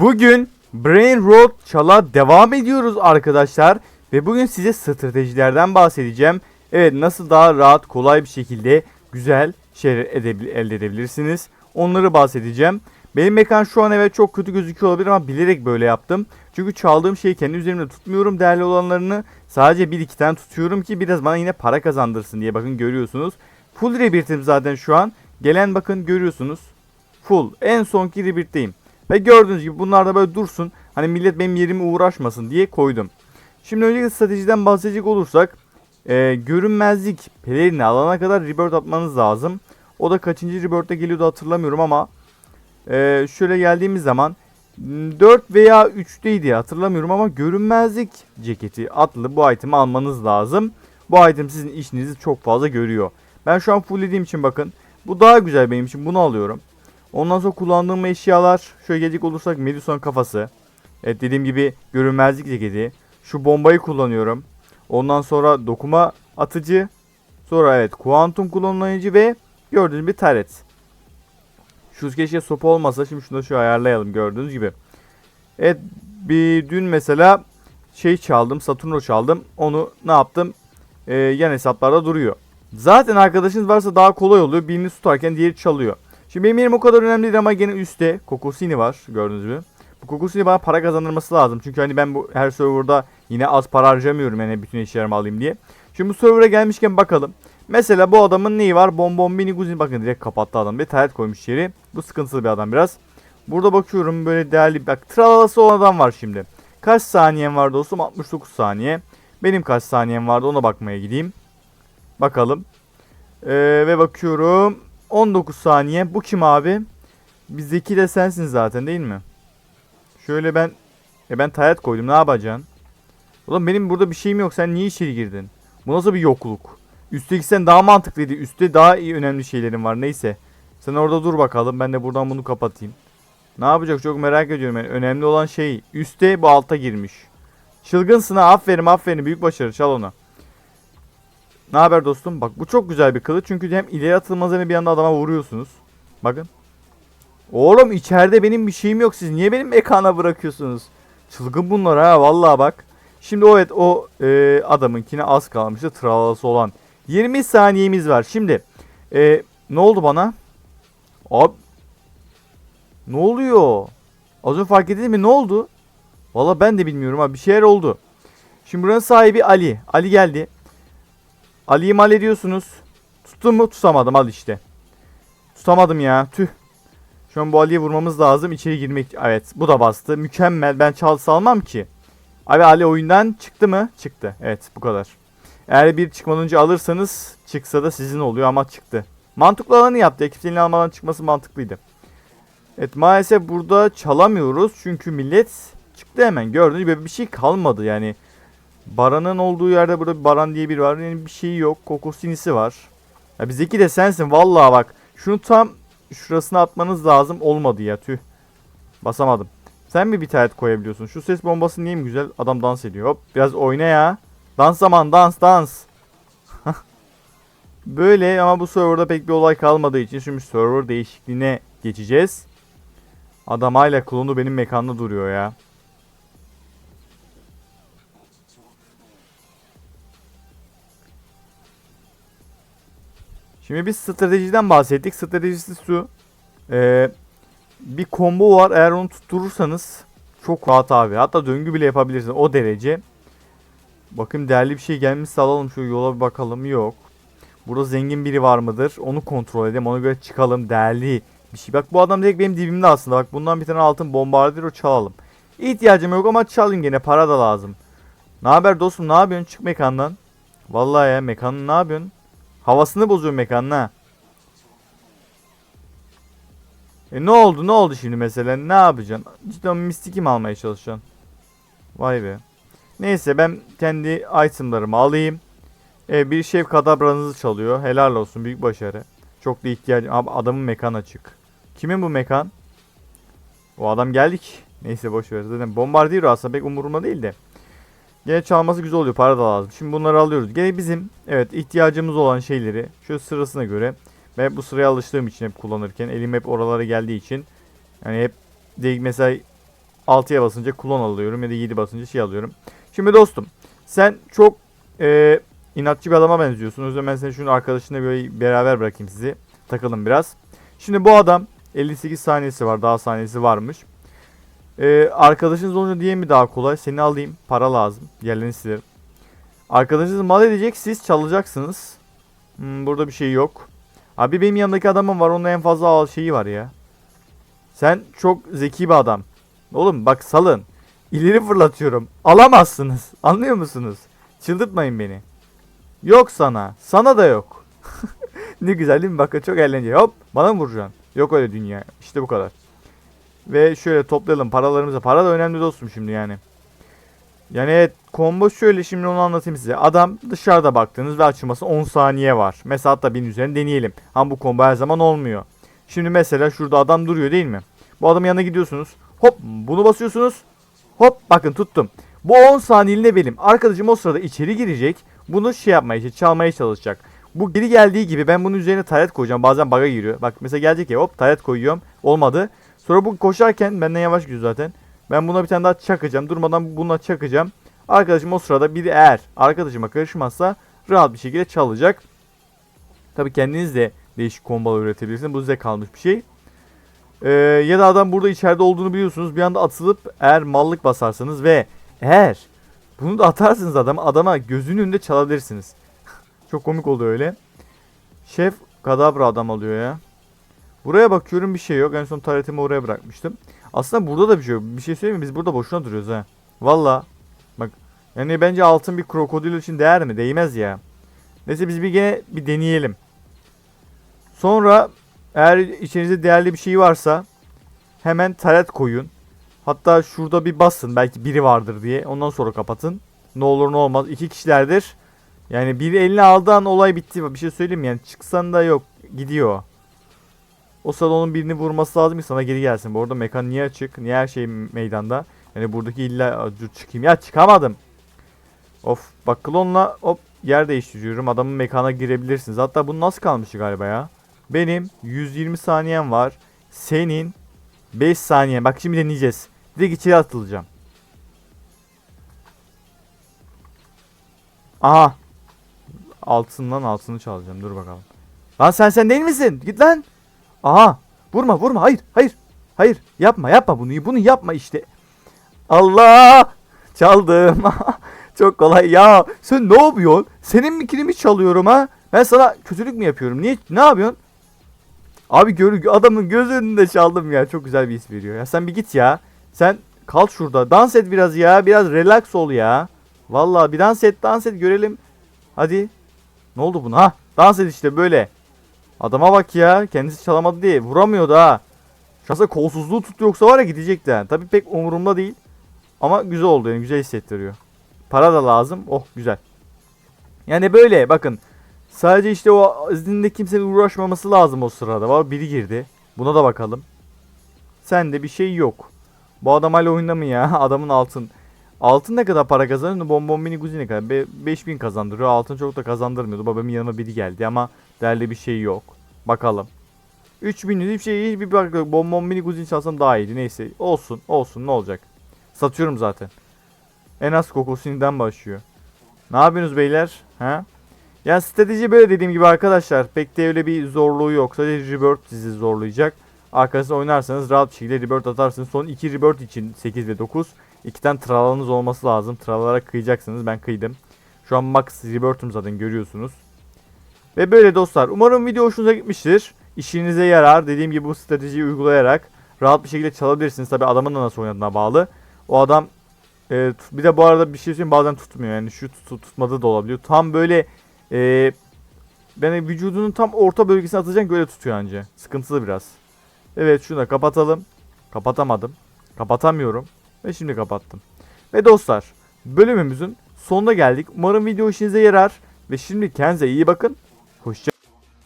Bugün Brain Rot çala devam ediyoruz arkadaşlar. Ve bugün size stratejilerden bahsedeceğim. Evet nasıl daha rahat kolay bir şekilde güzel şeyler elde edebilirsiniz. Onları bahsedeceğim. Benim mekan şu an evet çok kötü gözüküyor olabilir ama bilerek böyle yaptım. Çünkü çaldığım şeyi kendi üzerimde tutmuyorum değerli olanlarını. Sadece bir iki tane tutuyorum ki biraz bana yine para kazandırsın diye bakın görüyorsunuz. Full rebirth'im zaten şu an. Gelen bakın görüyorsunuz. Full. En sonki rebirth'teyim. Ve gördüğünüz gibi bunlar da böyle dursun. Hani millet benim yerime uğraşmasın diye koydum. Şimdi öncelikle stratejiden bahsedecek olursak e, görünmezlik pelerini alana kadar rebirth atmanız lazım. O da kaçıncı rebirth'te geliyordu hatırlamıyorum ama e, şöyle geldiğimiz zaman 4 veya 3'teydi hatırlamıyorum ama görünmezlik ceketi adlı bu itemi almanız lazım. Bu item sizin işinizi çok fazla görüyor. Ben şu an fulllediğim için bakın. Bu daha güzel benim için bunu alıyorum. Ondan sonra kullandığım eşyalar şöyle gelecek olursak Medusa'nın kafası. Evet dediğim gibi görünmezlik ceketi. Şu bombayı kullanıyorum. Ondan sonra dokuma atıcı. Sonra evet kuantum kullanıcı ve gördüğünüz bir taret. Şu keşke sopa olmasa. Şimdi şunu da şu ayarlayalım gördüğünüz gibi. Evet bir dün mesela şey çaldım. Saturno çaldım. Onu ne yaptım? Ee, yan hesaplarda duruyor. Zaten arkadaşınız varsa daha kolay oluyor. Birini tutarken diğeri çalıyor. Şimdi benim yerim o kadar önemli değil ama gene üstte Kokosini var gördüğünüz gibi. Bu Kokosini bana para kazandırması lazım. Çünkü hani ben bu her serverda yine az para harcamıyorum yani bütün eşyalarımı alayım diye. Şimdi bu server'a gelmişken bakalım. Mesela bu adamın neyi var? Bonbon mini guzin bakın direkt kapattı adam. Bir taret koymuş içeri. Bu sıkıntılı bir adam biraz. Burada bakıyorum böyle değerli bak tralalası olan adam var şimdi. Kaç saniyen var dostum? 69 saniye. Benim kaç saniyem vardı ona bakmaya gideyim. Bakalım. Ee, ve bakıyorum. 19 saniye. Bu kim abi? Bir Zeki de sensin zaten değil mi? Şöyle ben e ben tayat koydum. Ne yapacaksın? Ulan benim burada bir şeyim yok. Sen niye içeri girdin? Bu nasıl bir yokluk? Üstteki sen daha mantıklıydı. Üstte daha iyi önemli şeylerin var. Neyse. Sen orada dur bakalım. Ben de buradan bunu kapatayım. Ne yapacak çok merak ediyorum. Yani önemli olan şey üstte bu alta girmiş. Çılgınsın ha. Aferin aferin. Büyük başarı. Çal onu. Ne haber dostum? Bak bu çok güzel bir kılıç. Çünkü hem ileri atılmaz hem bir anda adama vuruyorsunuz. Bakın. Oğlum içeride benim bir şeyim yok. Siz niye benim mekana bırakıyorsunuz? Çılgın bunlar ha. Vallahi bak. Şimdi o evet o e, adamınkine az kalmıştı. Tralası olan. 20 saniyemiz var. Şimdi e, ne oldu bana? Abi ne oluyor? Az önce fark edildi mi? Ne oldu? Valla ben de bilmiyorum abi. Bir şeyler oldu. Şimdi buranın sahibi Ali. Ali geldi. Ali'yi mal ediyorsunuz. Tuttum mu? Tutamadım. Al işte. Tutamadım ya. Tüh. Şu an bu Ali'ye vurmamız lazım. İçeri girmek. Evet. Bu da bastı. Mükemmel. Ben çal salmam ki. Abi Ali oyundan çıktı mı? Çıktı. Evet. Bu kadar. Eğer bir çıkmadan önce alırsanız çıksa da sizin oluyor ama çıktı. Mantıklı olanı yaptı. Ekiplerin almadan çıkması mantıklıydı. Evet maalesef burada çalamıyoruz. Çünkü millet çıktı hemen. Gördüğünüz gibi bir şey kalmadı yani. Baran'ın olduğu yerde burada bir Baran diye biri var. Yani bir şey yok. Kokosinisi var. Ya bizdeki de sensin. Vallahi bak. Şunu tam şurasına atmanız lazım. Olmadı ya tüh. Basamadım. Sen mi bir taret koyabiliyorsun? Şu ses bombası niye mi güzel? Adam dans ediyor. Hop biraz oyna ya. Dans zaman dans dans. Böyle ama bu serverda pek bir olay kalmadığı için şimdi server değişikliğine geçeceğiz. Adam hala klonu benim mekanda duruyor ya. Şimdi biz stratejiden bahsettik. Stratejisi şu. Ee, bir combo var. Eğer onu tutturursanız çok rahat abi. Hatta döngü bile yapabilirsiniz. O derece. Bakın değerli bir şey gelmişse alalım. Şu yola bir bakalım. Yok. Burada zengin biri var mıdır? Onu kontrol edelim. Ona göre çıkalım. Değerli bir şey. Bak bu adam direkt benim dibimde aslında. Bak bundan bir tane altın bombardiro çalalım. İhtiyacım yok ama çalayım gene. Para da lazım. Ne haber dostum? Ne yapıyorsun? Çık mekandan. Vallahi ya mekanın ne yapıyorsun? Havasını bozuyor mekanın ha. E ne oldu ne oldu şimdi mesela ne yapacaksın? Cidden mistiki mi almaya çalışacaksın? Vay be. Neyse ben kendi itemlarımı alayım. E, bir şef kadabranızı çalıyor. Helal olsun büyük başarı. Çok da ihtiyacım. Abi adamın mekan açık. Kimin bu mekan? O adam geldik. Neyse boş ver. Zaten bombardiro aslında pek umurumda değil de. Gene çalması güzel oluyor. Para da lazım. Şimdi bunları alıyoruz. Gene bizim evet ihtiyacımız olan şeyleri şöyle sırasına göre ve bu sıraya alıştığım için hep kullanırken elim hep oralara geldiği için yani hep değil mesela 6'ya basınca klon alıyorum ya da 7 basınca şey alıyorum. Şimdi dostum sen çok e, inatçı bir adama benziyorsun. O yüzden ben seni şunu arkadaşınla böyle beraber bırakayım sizi. Takılın biraz. Şimdi bu adam 58 saniyesi var. Daha saniyesi varmış. Ee, arkadaşınız olunca diye mi daha kolay? Seni alayım. Para lazım. Yerlerini silerim. Arkadaşınız mal edecek. Siz çalacaksınız. Hmm, burada bir şey yok. Abi benim yanımdaki adamım var. Onun en fazla al şeyi var ya. Sen çok zeki bir adam. Oğlum bak salın. İleri fırlatıyorum. Alamazsınız. Anlıyor musunuz? Çıldırtmayın beni. Yok sana. Sana da yok. ne güzel değil mi? Bakın çok eğlenceli. Hop bana mı vuracaksın? Yok öyle dünya. İşte bu kadar. Ve şöyle toplayalım paralarımızı. Para da önemli dostum şimdi yani. Yani evet combo şöyle şimdi onu anlatayım size. Adam dışarıda baktığınız ve açılması 10 saniye var. Mesela hatta 1000 üzerine deneyelim. Ama bu combo her zaman olmuyor. Şimdi mesela şurada adam duruyor değil mi? Bu adamın yanına gidiyorsunuz. Hop bunu basıyorsunuz. Hop bakın tuttum. Bu 10 saniyeliğine benim. Arkadaşım o sırada içeri girecek. Bunu şey yapmaya, işte çalmaya çalışacak. Bu geri geldiği gibi ben bunun üzerine taret koyacağım. Bazen bug'a giriyor. Bak mesela gelecek ya hop taret koyuyorum. Olmadı. Sonra bu koşarken benden yavaş gidiyor zaten. Ben buna bir tane daha çakacağım. Durmadan buna çakacağım. Arkadaşım o sırada biri eğer arkadaşıma karışmazsa rahat bir şekilde çalacak. Tabi kendiniz de değişik kombalar üretebilirsiniz. Bu size kalmış bir şey. Ee, ya da adam burada içeride olduğunu biliyorsunuz. Bir anda atılıp eğer mallık basarsanız ve eğer bunu da atarsınız adama, adama gözünün önünde çalabilirsiniz. Çok komik oluyor öyle. Şef kadabra adam alıyor ya. Buraya bakıyorum bir şey yok. En son taretimi oraya bırakmıştım. Aslında burada da bir şey yok. Bir şey söyleyeyim mi? Biz burada boşuna duruyoruz ha. Valla. Bak. Yani bence altın bir krokodil için değer mi? Değmez ya. Neyse biz bir gene bir deneyelim. Sonra eğer içinizde değerli bir şey varsa hemen taret koyun. Hatta şurada bir basın belki biri vardır diye. Ondan sonra kapatın. Ne olur ne olmaz. İki kişilerdir. Yani biri eline aldığı an olay bitti. Bir şey söyleyeyim mi? yani çıksan da yok. Gidiyor. O sırada onun birini vurması lazım ki sana geri gelsin. Bu arada mekan niye açık? Niye her şey meydanda? Yani buradaki illa çıkayım. Ya çıkamadım. Of bak klonla hop yer değiştiriyorum. Adamın mekana girebilirsiniz. Hatta bu nasıl kalmıştı galiba ya? Benim 120 saniyem var. Senin 5 saniye. Bak şimdi deneyeceğiz. Direkt içeri atılacağım. Aha. Altından altını çalacağım. Dur bakalım. Lan sen sen değil misin? Git lan. Aha. Vurma vurma. Hayır hayır. Hayır. Yapma yapma bunu. Bunu yapma işte. Allah. Çaldım. Çok kolay ya. Sen ne yapıyorsun? Senin mikrimi çalıyorum ha. Ben sana kötülük mü yapıyorum? Niye? Ne yapıyorsun? Abi gör, adamın göz önünde çaldım ya. Çok güzel bir his veriyor. Ya sen bir git ya. Sen kal şurada. Dans et biraz ya. Biraz relax ol ya. Vallahi bir dans et dans et görelim. Hadi. Ne oldu buna? Ha, dans et işte böyle. Adama bak ya. Kendisi çalamadı diye. Vuramıyor da. Şahsen kolsuzluğu tut yoksa var ya gidecekti. Tabii pek umurumda değil. Ama güzel oldu yani. Güzel hissettiriyor. Para da lazım. Oh güzel. Yani böyle bakın. Sadece işte o izninde kimsenin uğraşmaması lazım o sırada. Var biri girdi. Buna da bakalım. Sende bir şey yok. Bu adam hala oyunda mı ya? Adamın altın. Altın ne kadar para kazanıyor? Bonbon mini guzi ne kadar? Be 5000 kazandırıyor. Altın çok da kazandırmıyordu. Babamın yanıma biri geldi ama değerli bir şey yok. Bakalım. 3000 bir şey hiçbir bak bonbon mini guzi çalsam daha iyiydi. Neyse olsun olsun ne olacak. Satıyorum zaten. En az kokosininden başlıyor. Ne yapıyorsunuz beyler? Ha? Yani strateji böyle dediğim gibi arkadaşlar. Pek de öyle bir zorluğu yok. Sadece rebirth sizi zorlayacak. Arkasında oynarsanız rahat bir şekilde rebirth atarsınız. Son 2 rebirth için 8 ve 9. 2 tane tralanız olması lazım. Tralalara kıyacaksınız. Ben kıydım. Şu an max rebirth'üm zaten görüyorsunuz. Ve böyle dostlar. Umarım video hoşunuza gitmiştir. İşinize yarar. Dediğim gibi bu stratejiyi uygulayarak rahat bir şekilde çalabilirsiniz. Tabi adamın da nasıl oynadığına bağlı. O adam e, bir de bu arada bir şey söyleyeyim bazen tutmuyor. Yani şu tut, tutmadığı da olabiliyor. Tam böyle e, yani vücudunun tam orta bölgesine atacaksın böyle tutuyor anca. Sıkıntılı biraz. Evet şunu da kapatalım. Kapatamadım. Kapatamıyorum. Ve şimdi kapattım. Ve dostlar bölümümüzün sonuna geldik. Umarım video işinize yarar. Ve şimdi kendinize iyi bakın. Hoşça